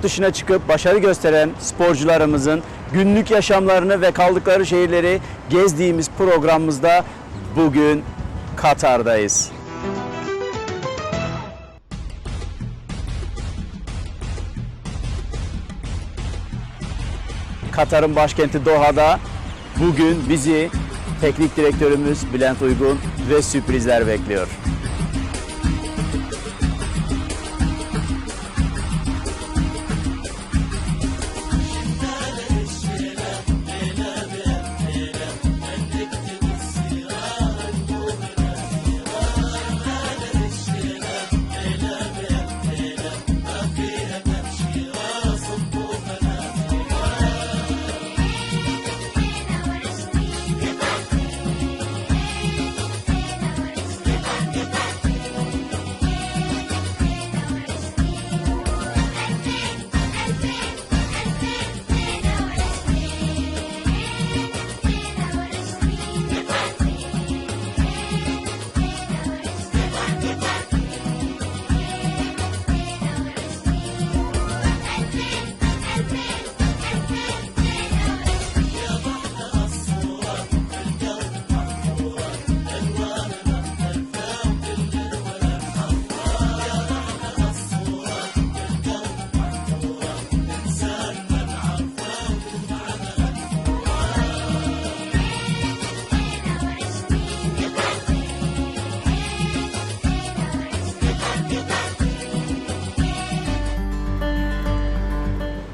yurt dışına çıkıp başarı gösteren sporcularımızın günlük yaşamlarını ve kaldıkları şehirleri gezdiğimiz programımızda bugün Katar'dayız. Katar'ın başkenti Doha'da bugün bizi teknik direktörümüz Bülent Uygun ve sürprizler bekliyor.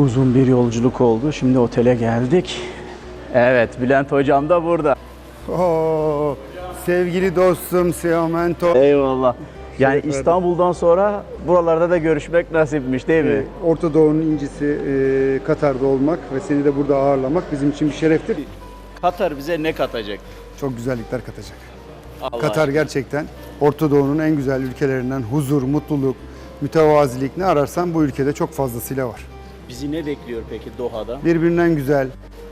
Uzun bir yolculuk oldu. Şimdi otele geldik. Evet, Bülent hocam da burada. Oo, sevgili dostum Siamento. Eyvallah. Yani. İstanbul'dan sonra buralarda da görüşmek nasipmiş değil mi? Orta Doğu'nun incisi e, Katar'da olmak ve seni de burada ağırlamak bizim için bir şereftir. Katar bize ne katacak? Çok güzellikler katacak. Allah Katar gerçekten Orta Doğu'nun en güzel ülkelerinden huzur, mutluluk, mütevazilik ne ararsan bu ülkede çok fazlasıyla var. Bizi ne bekliyor peki Doha'da? Birbirinden güzel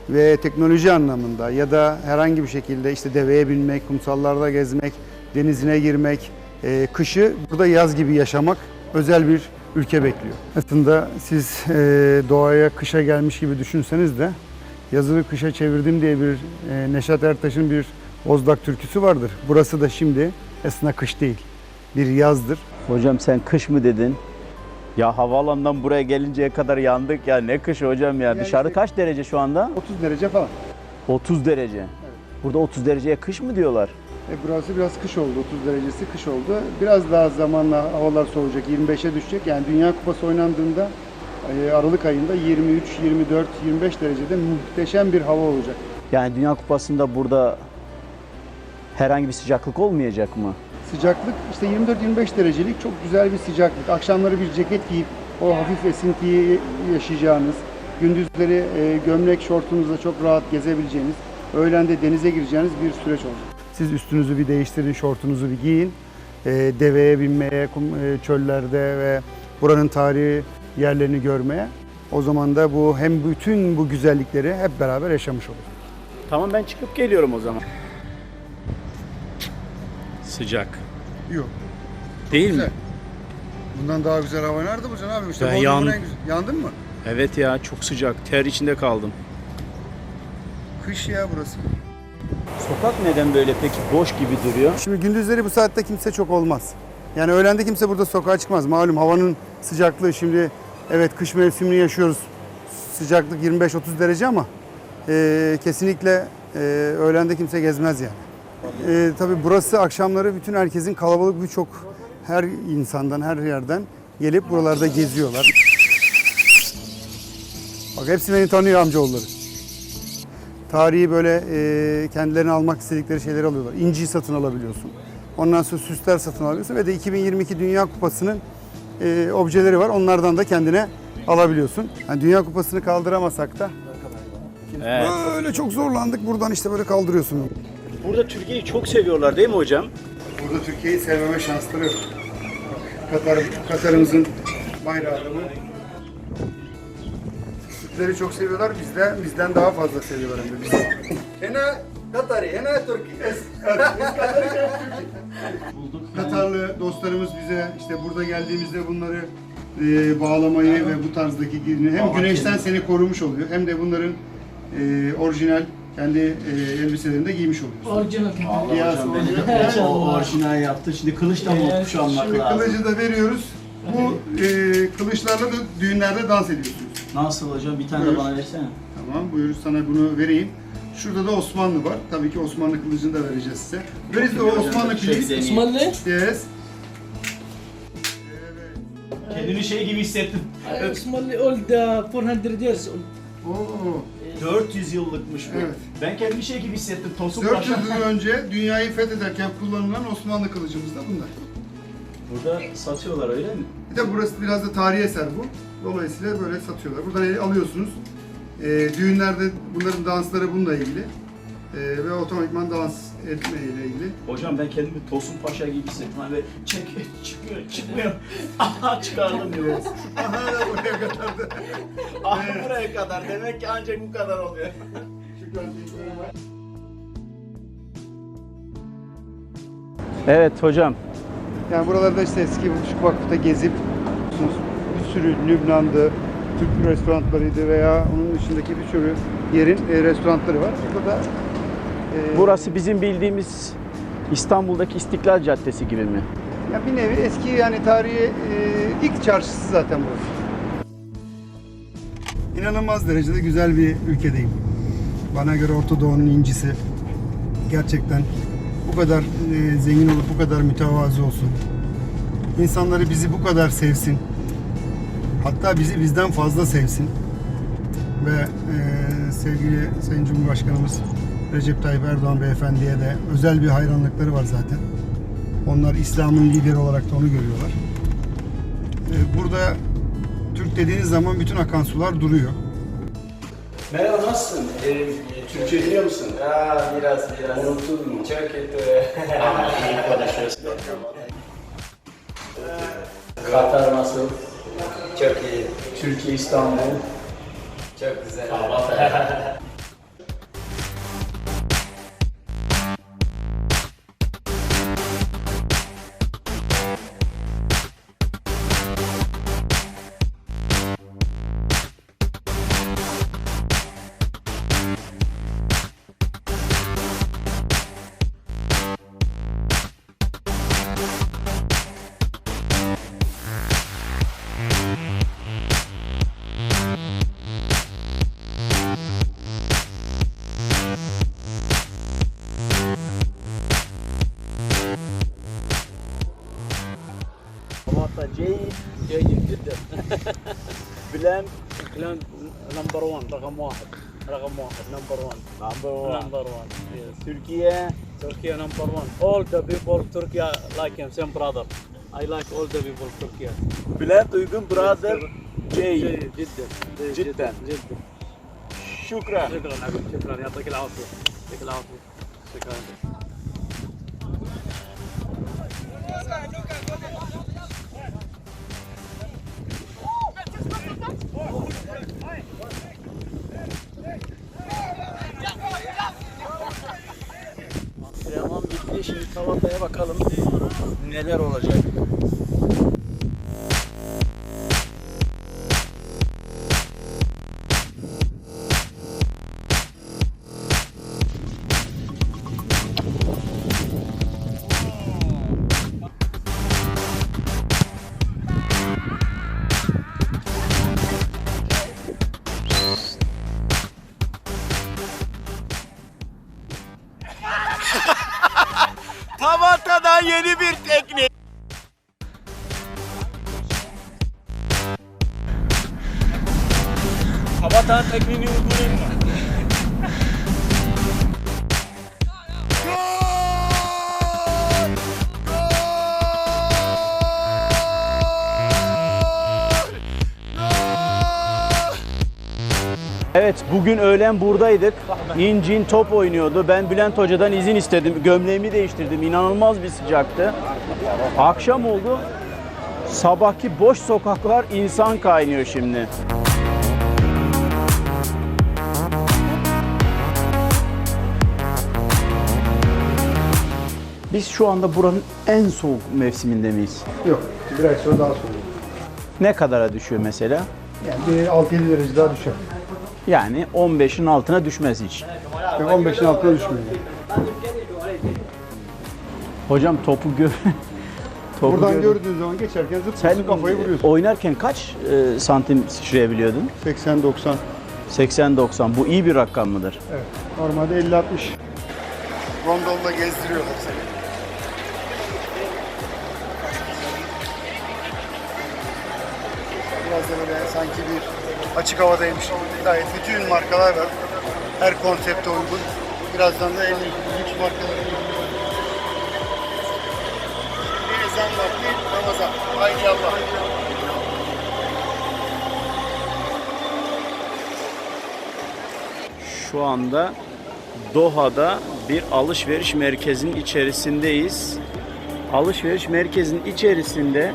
ve teknoloji anlamında ya da herhangi bir şekilde işte deveye binmek, kumsallarda gezmek, denizine girmek, e, kışı burada yaz gibi yaşamak özel bir ülke bekliyor. Aslında siz e, doğaya kışa gelmiş gibi düşünseniz de yazılı kışa çevirdim diye bir e, Neşat Ertaş'ın bir Bozdak türküsü vardır. Burası da şimdi aslında kış değil, bir yazdır. Hocam sen kış mı dedin? Ya havaalanından buraya gelinceye kadar yandık ya ne kış hocam ya. Yani Dışarıda işte- kaç derece şu anda? 30 derece falan. 30 derece. Burada 30 dereceye kış mı diyorlar? E burası biraz kış oldu, 30 derecesi kış oldu. Biraz daha zamanla havalar soğuyacak, 25'e düşecek. Yani Dünya Kupası oynandığında e, Aralık ayında 23, 24, 25 derecede muhteşem bir hava olacak. Yani Dünya Kupası'nda burada herhangi bir sıcaklık olmayacak mı? Sıcaklık işte 24-25 derecelik çok güzel bir sıcaklık. Akşamları bir ceket giyip o hafif esintiyi yaşayacağınız, gündüzleri e, gömlek şortunuzla çok rahat gezebileceğiniz, öğlende denize gireceğiniz bir süreç olacak. Siz üstünüzü bir değiştirin, şortunuzu bir giyin. E, deveye binmeye, kum, e, çöllerde ve buranın tarihi yerlerini görmeye. O zaman da bu hem bütün bu güzellikleri hep beraber yaşamış olur. Tamam ben çıkıp geliyorum o zaman. Sıcak. Yok. Değil Güzel. Bundan daha güzel hava nerede bulacaksın abi? İşte Ben yan- en güzel- Yandın mı? Evet ya çok sıcak. Ter içinde kaldım. Kış ya burası. Sokak neden böyle peki boş gibi duruyor? Şimdi gündüzleri bu saatte kimse çok olmaz. Yani öğlende kimse burada sokağa çıkmaz. Malum havanın sıcaklığı şimdi evet kış mevsimini yaşıyoruz. Sıcaklık 25-30 derece ama e, kesinlikle e, öğlende kimse gezmez yani. E, tabii burası akşamları bütün herkesin kalabalık birçok her insandan her yerden gelip buralarda geziyorlar. Bak hepsi beni tanıyor amcaoğulları. Tarihi böyle e, kendilerine almak istedikleri şeyleri alıyorlar. İnciyi satın alabiliyorsun. Ondan sonra süsler satın alabiliyorsun ve de 2022 Dünya Kupası'nın e, objeleri var. Onlardan da kendine alabiliyorsun. Yani Dünya Kupası'nı kaldıramasak da Evet. böyle çok zorlandık. Buradan işte böyle kaldırıyorsun. Burada Türkiye'yi çok seviyorlar değil mi hocam? Burada Türkiye'yi sevmeme şansları yok. Katar, Katar'ımızın bayrağı bu. Türkleri çok seviyorlar. Bizde bizden daha fazla seviyorlar hem de bizi. Hena Katari, hena Türkiye. Katarlı dostlarımız bize işte burada geldiğimizde bunları e, bağlamayı ve bu tarzdaki hem güneşten seni korumuş oluyor hem de bunların e, orijinal kendi e, elbiselerini de giymiş oluyorsun. Orijinal Allah Biraz hocam orijinal. o orijinal yaptı. Şimdi kılıçla mı Evet, kuşanmak Şimdi lazım? kılıcı da veriyoruz. Bu e, kılıçlarla da düğünlerde dans ediyorsunuz. Nasıl hocam? Bir tane Buyur. de bana versene. Tamam buyur sana bunu vereyim. Şurada da Osmanlı var. Tabii ki Osmanlı kılıcını da vereceğiz size. Veririz de o Osmanlı Şey, zengin. Osmanlı? Yes. Kendimi şey gibi hissettim. Osmanlı old uh, 400 years old. Oo. 400 yıllıkmış bu. Evet. Ben kendimi şey gibi hissettim. Tosun 400 Paşa. yıl önce dünyayı fethederken kullanılan Osmanlı kılıcımız da bunlar. Burada satıyorlar öyle mi? Bir de burası biraz da tarihi eser bu. Dolayısıyla böyle satıyorlar. Buradan alıyorsunuz. Ee, düğünlerde bunların dansları bununla ilgili. Ee, ve otomatikman dans etmeyle ilgili. Hocam ben kendimi Tosun Paşa gibi hissettim. Hani böyle çek, çıkmıyor, çıkmıyor. Aha çıkardım diyor. Aha da buraya kadar da. Aha buraya kadar. Demek ki ancak bu kadar oluyor. Şükran Evet hocam. Yani buralarda işte eski şu vakıfta gezip bir sürü Lübnan'da Türk restoranlarıydı veya onun dışındaki bir sürü yerin e, restoranları var. Burada da e, Burası bizim bildiğimiz İstanbul'daki İstiklal Caddesi gibi mi? ya bir nevi eski yani tarihi e, ilk çarşısı zaten burası. İnanılmaz derecede güzel bir ülkedeyim. Bana göre Orta Doğu'nun incisi. Gerçekten bu kadar e, zengin olup bu kadar mütevazı olsun. İnsanları bizi bu kadar sevsin. Hatta bizi bizden fazla sevsin. Ve e, sevgili Sayın Cumhurbaşkanımız Recep Tayyip Erdoğan Beyefendi'ye de özel bir hayranlıkları var zaten. Onlar İslam'ın lideri olarak da onu görüyorlar. E, burada Türk dediğiniz zaman bütün akan sular duruyor. Merhaba nasılsın? Ee, Türkçe biliyor musun? Ya biraz biraz. Unuttun mu? Çok kötü. İyi konuşuyorsun. Katar nasıl? Çok iyi. Türkiye, İstanbul. Çok güzel. Havata الكلام الكلام نمبر 1 رقم واحد. رقم واحد نمبر 1 نمبر 1 نمبر 1 تركيا. تركيا نمبر 1 all the people of تركيا like him same brother. I like all the people of تركيا بلاد ويجون براذر جيد جدا جدا جدا شكرا شكرا شكرا يعطيك العافيه يعطيك العافيه شكرا bakalım Tavata'dan yeni bir teknik. Tabata tekniğini uygulayayım mı? Evet bugün öğlen buradaydık. İncin top oynuyordu. Ben Bülent Hoca'dan izin istedim. Gömleğimi değiştirdim. İnanılmaz bir sıcaktı. Akşam oldu. Sabahki boş sokaklar insan kaynıyor şimdi. Biz şu anda buranın en soğuk mevsiminde miyiz? Yok, bir ay sonra daha soğuk. Ne kadara düşüyor mesela? Yani bir 6-7 derece daha düşer. Yani 15'in altına düşmez hiç. Yani 15'in altına düşmüyor. Hocam topu gör. topu Buradan gör- gördüğün zaman geçerken zıp Sen zıp kafayı vuruyorsun. oynarken kaç e, santim sıçrayabiliyordun? 80-90. 80-90. Bu iyi bir rakam mıdır? Evet. Normalde 50-60. Gondolla gezdiriyorlar seni. Biraz da böyle sanki bir açık havadaymış gayet bütün markalar var. Her konsepte uygun. Birazdan da en lüks markaları ezan vakti Ramazan. Haydi Allah. Şu anda Doha'da bir alışveriş merkezinin içerisindeyiz. Alışveriş merkezinin içerisinde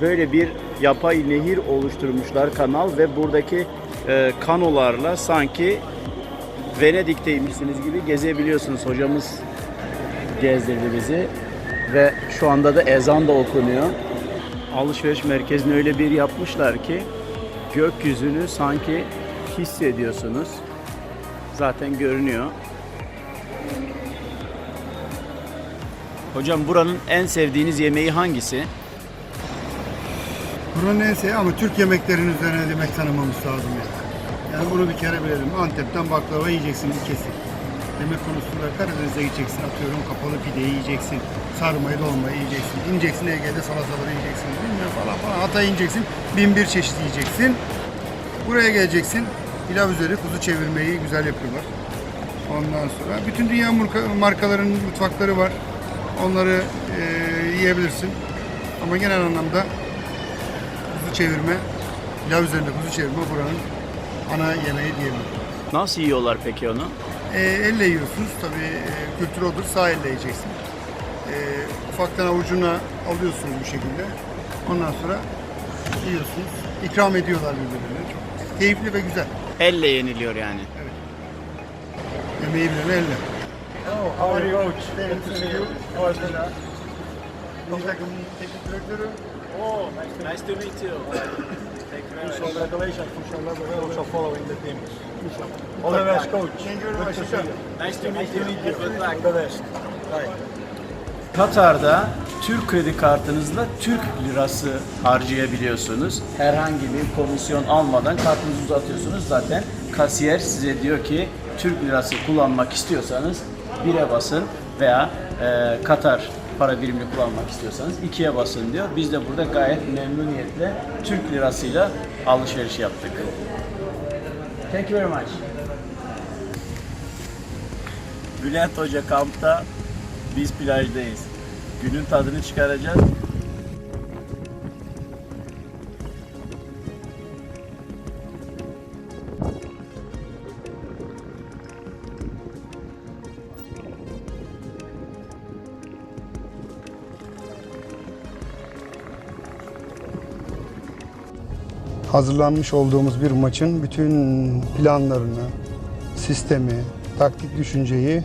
böyle bir yapay nehir oluşturmuşlar kanal ve buradaki e, kanolarla sanki Venedik'teymişsiniz gibi gezebiliyorsunuz. Hocamız gezdirdi bizi ve şu anda da ezan da okunuyor. Alışveriş merkezini öyle bir yapmışlar ki gökyüzünü sanki hissediyorsunuz. Zaten görünüyor. Hocam buranın en sevdiğiniz yemeği hangisi? Buranın en sevdiği ama Türk yemeklerinin üzerine demek tanımamız lazım yani. Yani bunu bir kere bilelim. Antep'ten baklava yiyeceksin bir kesin. Yemek konusunda Karadeniz'e gideceksin. Atıyorum kapalı pide yiyeceksin. Sarmayı dolmayı yiyeceksin. İneceksin Ege'de salataları yiyeceksin. Bilmem falan falan. Hatay ineceksin. Bin bir çeşit yiyeceksin. Buraya geleceksin. Pilav üzeri kuzu çevirmeyi güzel yapıyorlar. Ondan sonra bütün dünya marka- markalarının mutfakları var. Onları eee, yiyebilirsin. Ama genel anlamda çevirme, pilav üzerinde kuzu çevirme buranın ana yemeği diyebilirim. Nasıl yiyorlar peki onu? E, elle yiyorsunuz tabii e, kültür odur sağ elle yiyeceksin. E, ufaktan avucuna alıyorsunuz bu şekilde. Ondan sonra yiyorsunuz. İkram ediyorlar birbirlerine. Çok keyifli ve güzel. Elle yeniliyor yani. Yemeği bilene elle. How are you? Milli takımın teknik direktörü. Nice to meet you. Congratulations, inshallah, we're also following the team. All the best, coach. Thank you very much. Nice to meet you. Good luck. All the best. Katar'da Türk kredi kartınızla Türk lirası harcayabiliyorsunuz. Herhangi bir komisyon almadan kartınızı uzatıyorsunuz. Zaten kasiyer size diyor ki Türk lirası kullanmak istiyorsanız bire basın veya e, Katar para birimini kullanmak istiyorsanız ikiye basın diyor. Biz de burada gayet memnuniyetle Türk lirasıyla alışveriş yaptık. Thank you very much. Bülent Hoca kampta biz plajdayız. Günün tadını çıkaracağız. Hazırlanmış olduğumuz bir maçın bütün planlarını, sistemi, taktik düşünceyi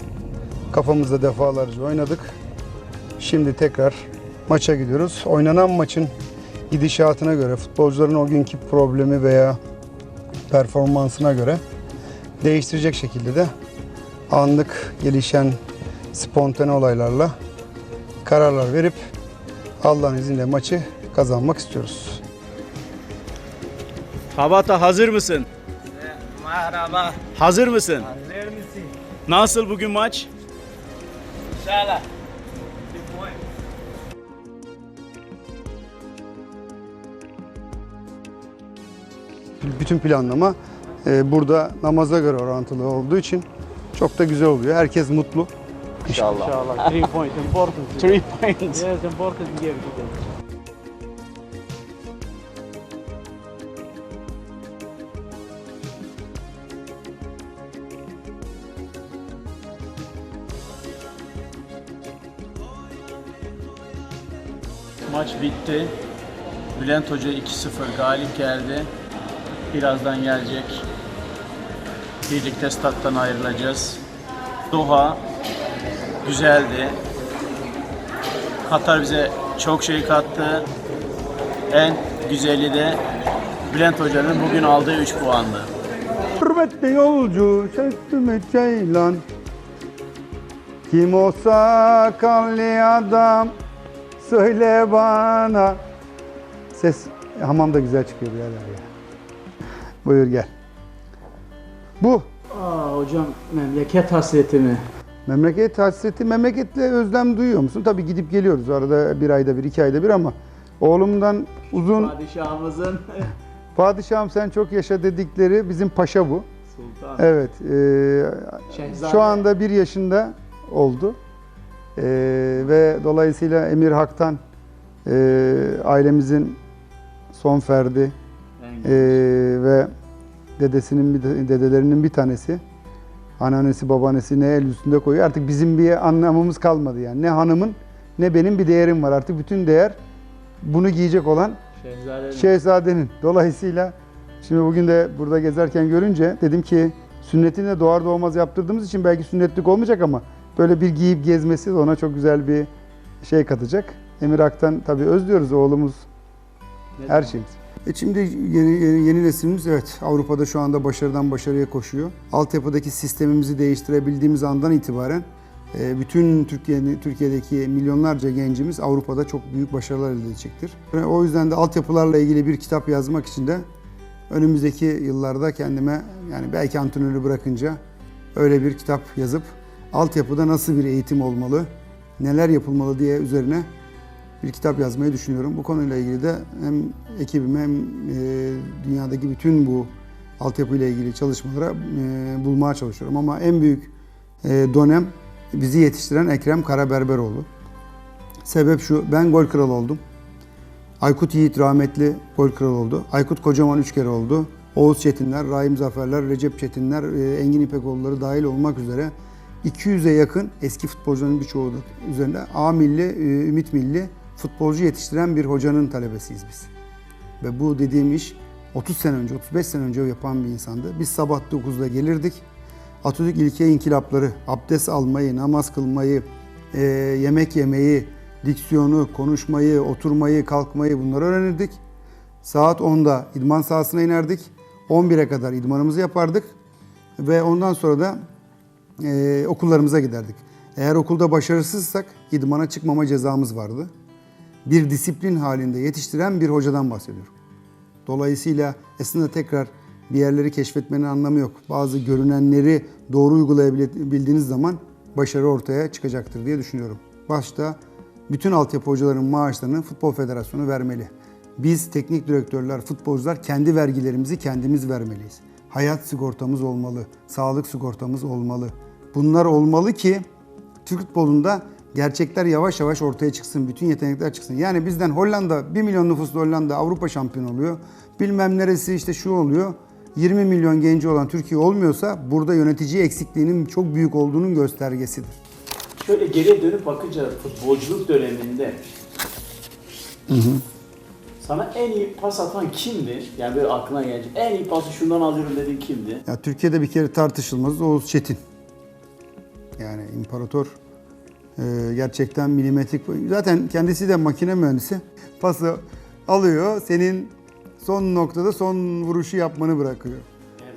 kafamızda defalarca oynadık. Şimdi tekrar maça gidiyoruz. Oynanan maçın gidişatına göre, futbolcuların o günkü problemi veya performansına göre değiştirecek şekilde de anlık gelişen spontane olaylarla kararlar verip Allah'ın izniyle maçı kazanmak istiyoruz. Tabata hazır mısın? Merhaba. Hazır mısın? Hazır mısın? Nasıl bugün maç? İnşallah. Bütün planlama e, burada namaza göre orantılı olduğu için çok da güzel oluyor. Herkes mutlu. İnşallah. Inshallah, three points important. Three points. Yes, important game today. Maç bitti. Bülent Hoca 2-0 galip geldi. Birazdan gelecek. Birlikte stat'tan ayrılacağız. Doha güzeldi. Katar bize çok şey kattı. En güzeli de Bülent Hoca'nın bugün aldığı 3 puandı. Hürmetli yolcu çektim ceylan Kim o sakallı adam söyle bana Ses hamam da güzel çıkıyor birader ya. Buyur gel. Bu Aa hocam memleket hasreti mi? memleket hasreti memleketle özlem duyuyor musun? Tabii gidip geliyoruz arada bir ayda bir iki ayda bir ama oğlumdan uzun Padişahımızın padişahım sen çok yaşa dedikleri bizim paşa bu. Sultan. Evet. e, Şehzade. şu anda bir yaşında oldu. E, ve dolayısıyla Emir Hak'tan e, ailemizin son ferdi e, ve dedesinin bir dedelerinin bir tanesi. Anneannesi, babaannesi ne el üstünde koyuyor. Artık bizim bir anlamımız kalmadı yani. Ne hanımın ne benim bir değerim var. Artık bütün değer bunu giyecek olan Şehzade. Şehzadenin. Dolayısıyla şimdi bugün de burada gezerken görünce dedim ki sünnetini de doğar doğmaz yaptırdığımız için belki sünnetlik olmayacak ama böyle bir giyip gezmesi de ona çok güzel bir şey katacak. Emir Ak'tan tabii özlüyoruz oğlumuz her şeyimiz. E şimdi yeni, yeni, yeni neslimiz evet Avrupa'da şu anda başarıdan başarıya koşuyor. Altyapıdaki sistemimizi değiştirebildiğimiz andan itibaren e, bütün Türkiye'nin Türkiye'deki milyonlarca gencimiz Avrupa'da çok büyük başarılar elde edecektir. Ve O yüzden de altyapılarla ilgili bir kitap yazmak için de önümüzdeki yıllarda kendime yani belki antrenörü bırakınca öyle bir kitap yazıp altyapıda nasıl bir eğitim olmalı, neler yapılmalı diye üzerine bir kitap yazmayı düşünüyorum. Bu konuyla ilgili de hem ekibime hem e, dünyadaki bütün bu altyapıyla ilgili çalışmalara e, bulmaya çalışıyorum. Ama en büyük e, dönem bizi yetiştiren Ekrem Karaberberoğlu. Sebep şu, ben gol kralı oldum. Aykut Yiğit rahmetli gol kralı oldu. Aykut Kocaman üç kere oldu. Oğuz Çetinler, Rahim Zaferler, Recep Çetinler, Engin İpekoğulları dahil olmak üzere 200'e yakın eski futbolcuların birçoğu üzerinde A milli, e, Ümit milli futbolcu yetiştiren bir hocanın talebesiyiz biz. Ve bu dediğim iş 30 sene önce, 35 sene önce yapan bir insandı. Biz sabah 9'da gelirdik. Atatürk ilke inkılapları, abdest almayı, namaz kılmayı, e, yemek yemeyi, diksiyonu, konuşmayı, oturmayı, kalkmayı bunları öğrenirdik. Saat 10'da idman sahasına inerdik. 11'e kadar idmanımızı yapardık. Ve ondan sonra da e, okullarımıza giderdik. Eğer okulda başarısızsak idmana çıkmama cezamız vardı. Bir disiplin halinde yetiştiren bir hocadan bahsediyorum. Dolayısıyla aslında tekrar bir yerleri keşfetmenin anlamı yok. Bazı görünenleri doğru uygulayabildiğiniz zaman başarı ortaya çıkacaktır diye düşünüyorum. Başta bütün altyapı hocaların maaşlarını Futbol Federasyonu vermeli. Biz teknik direktörler, futbolcular kendi vergilerimizi kendimiz vermeliyiz. Hayat sigortamız olmalı, sağlık sigortamız olmalı. Bunlar olmalı ki Türk futbolunda gerçekler yavaş yavaş ortaya çıksın, bütün yetenekler çıksın. Yani bizden Hollanda, 1 milyon nüfuslu Hollanda Avrupa şampiyonu oluyor. Bilmem neresi işte şu oluyor. 20 milyon genci olan Türkiye olmuyorsa burada yönetici eksikliğinin çok büyük olduğunun göstergesidir. Şöyle geriye dönüp bakınca futbolculuk döneminde sana en iyi pas atan kimdi? Yani böyle aklına gelecek. En iyi pası şundan alıyorum dediğin kimdi? Ya Türkiye'de bir kere tartışılmaz Oğuz Çetin. Yani imparator e, gerçekten milimetrik. Zaten kendisi de makine mühendisi. Pası alıyor, senin son noktada son vuruşu yapmanı bırakıyor.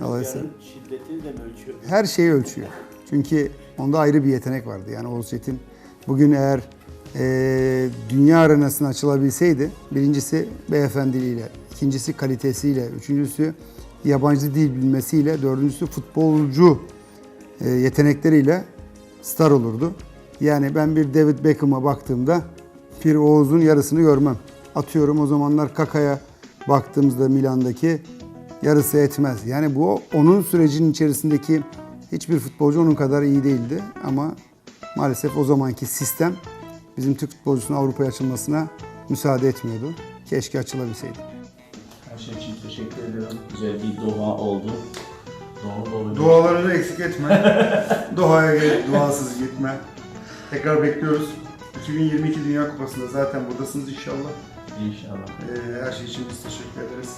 Dolayısıyla Rüzgarın şiddetini de mi ölçüyor? her şeyi ölçüyor. Çünkü onda ayrı bir yetenek vardı. Yani Oğuz Çetin bugün eğer e, dünya arenasına açılabilseydi birincisi beyefendiliğiyle, ikincisi kalitesiyle, üçüncüsü yabancı dil bilmesiyle, dördüncüsü futbolcu e, yetenekleriyle star olurdu. Yani ben bir David Beckham'a baktığımda bir Oğuz'un yarısını görmem. Atıyorum o zamanlar Kaka'ya baktığımızda Milan'daki yarısı etmez. Yani bu onun sürecinin içerisindeki hiçbir futbolcu onun kadar iyi değildi ama maalesef o zamanki sistem bizim Türk futbolcusunun Avrupa'ya açılmasına müsaade etmiyordu. Keşke açılabilseydi. Her şey için teşekkür ediyorum. Güzel bir dua oldu. Oldu. Dualarını eksik etme. Doha'ya gelip duasız gitme. Tekrar bekliyoruz. 2022 Dünya Kupası'nda zaten buradasınız inşallah. İnşallah. Ee, her şey için biz teşekkür ederiz.